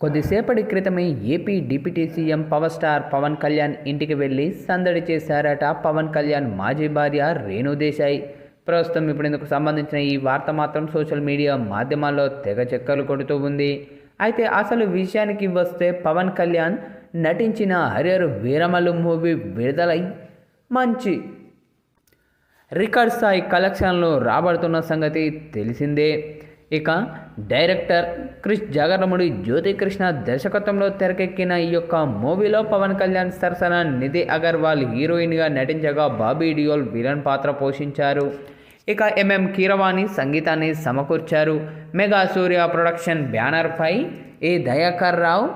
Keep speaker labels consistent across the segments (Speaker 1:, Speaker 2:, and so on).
Speaker 1: కొద్దిసేపటి క్రితమే AP deputy CM power star Pawan Kalyan ఇంటికి వెళ్ళి సందడి చేశారట పవన్ కళ్యాణ్ మాజీ భార్య రేణు దేశాయ్. ప్రస్తుతం ఇప్పుడు ఇందుకు సంబంధించిన ఈ వార్త మాత్రం సోషల్ మీడియా మాధ్యమాల్లో తెగ చెక్కలు కొడుతూ ఉంది. అయితే అసలు విషయానికి వస్తే పవన్ కళ్యాణ్ నటించిన హరియర్ వీరమల్లు మూవీ విడుదలై మంచి రికార్డ్ స్థాయి కలెక్షన్లు రాబడుతున్న సంగతి తెలిసిందే. ఇక డైరెక్టర్ క్రిష్ జాగరముడి జ్యోతికృష్ణ దర్శకత్వంలో తెరకెక్కిన ఈ యొక్క మూవీలో పవన్ కళ్యాణ్ సరసన నిధి అగర్వాల్ హీరోయిన్గా నటించగా బాబీ డియోల్ విలన్ పాత్ర పోషించారు. ఇక ఎంఎం కీరవాణి సంగీతాన్ని సమకూర్చారు. మెగా సూర్య ప్రొడక్షన్ బ్యానర్పై ఏ దయాకర్ రావు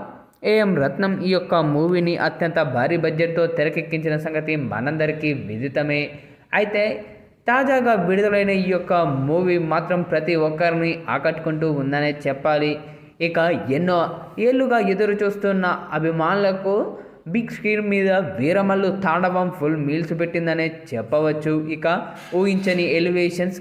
Speaker 1: ఏఎం రత్నం ఈ యొక్క మూవీని అత్యంత భారీ బడ్జెట్తో తెరకెక్కించిన సంగతి మనందరికీ విదితమే. అయితే తాజాగా విడుదలైన ఈ యొక్క మూవీ మాత్రం ప్రతి ఒక్కరిని ఆకట్టుకుంటూ ఉందనే చెప్పాలి. ఇక ఎన్నో ఏళ్ళుగా ఎదురు చూస్తున్న అభిమానులకు బిగ్ స్క్రీన్ మీద వీరమల్లు తాండవం ఫుల్ మీల్స్ పెట్టిందనే చెప్పవచ్చు. ఇక ఊహించని ఎలివేషన్స్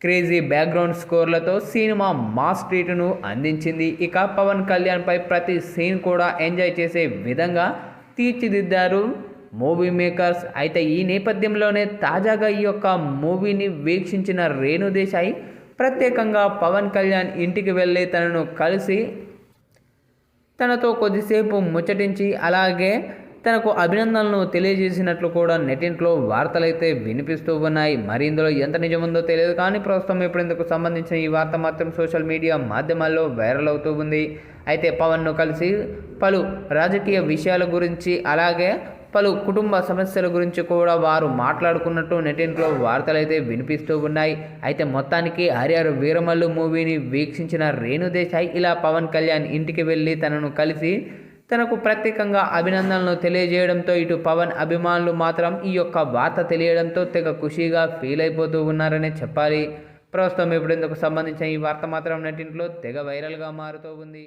Speaker 1: క్రేజీ బ్యాక్గ్రౌండ్ స్కోర్లతో సినిమా మాస్ ట్రీట్ను అందించింది. ఇక పవన్ కళ్యాణ్పై ప్రతి సీన్ కూడా ఎంజాయ్ చేసే విధంగా తీర్చిదిద్దారు మూవీ మేకర్స్ అయితే ఈ నేపథ్యంలోనే తాజాగా ఈ యొక్క మూవీని వీక్షించిన రేణుదేశాయి ప్రత్యేకంగా పవన్ కళ్యాణ్ ఇంటికి వెళ్ళి తనను కలిసి తనతో కొద్దిసేపు ముచ్చటించి అలాగే తనకు అభినందనలు తెలియజేసినట్లు కూడా నెటింట్లో వార్తలైతే వినిపిస్తూ ఉన్నాయి. మరి ఇందులో ఎంత నిజముందో తెలియదు కానీ ప్రస్తుతం ఇప్పుడు సంబంధించిన ఈ వార్త మాత్రం సోషల్ మీడియా మాధ్యమాల్లో వైరల్ అవుతూ ఉంది. అయితే పవన్ను కలిసి పలు రాజకీయ విషయాల గురించి అలాగే పలు కుటుంబ సమస్యల గురించి కూడా వారు మాట్లాడుకున్నట్టు నెటింట్లో వార్తలైతే వినిపిస్తూ ఉన్నాయి. అయితే మొత్తానికి హరిహర వీరమల్లు మూవీని వీక్షించిన రేణు దేశాయ్ ఇలా పవన్ కళ్యాణ్ ఇంటికి వెళ్ళి తనను కలిసి తనకు ప్రత్యేకంగా అభినందనలు తెలియజేయడంతో ఇటు పవన్ అభిమానులు మాత్రం ఈ యొక్క వార్త తెలియడంతో తెగ ఖుషీగా ఫీల్ అయిపోతూ ఉన్నారనే చెప్పాలి. ప్రస్తుతం ఇప్పుడు ఇందుకు సంబంధించిన ఈ వార్త మాత్రం నటింట్లో తెగ వైరల్గా మారుతూ ఉంది.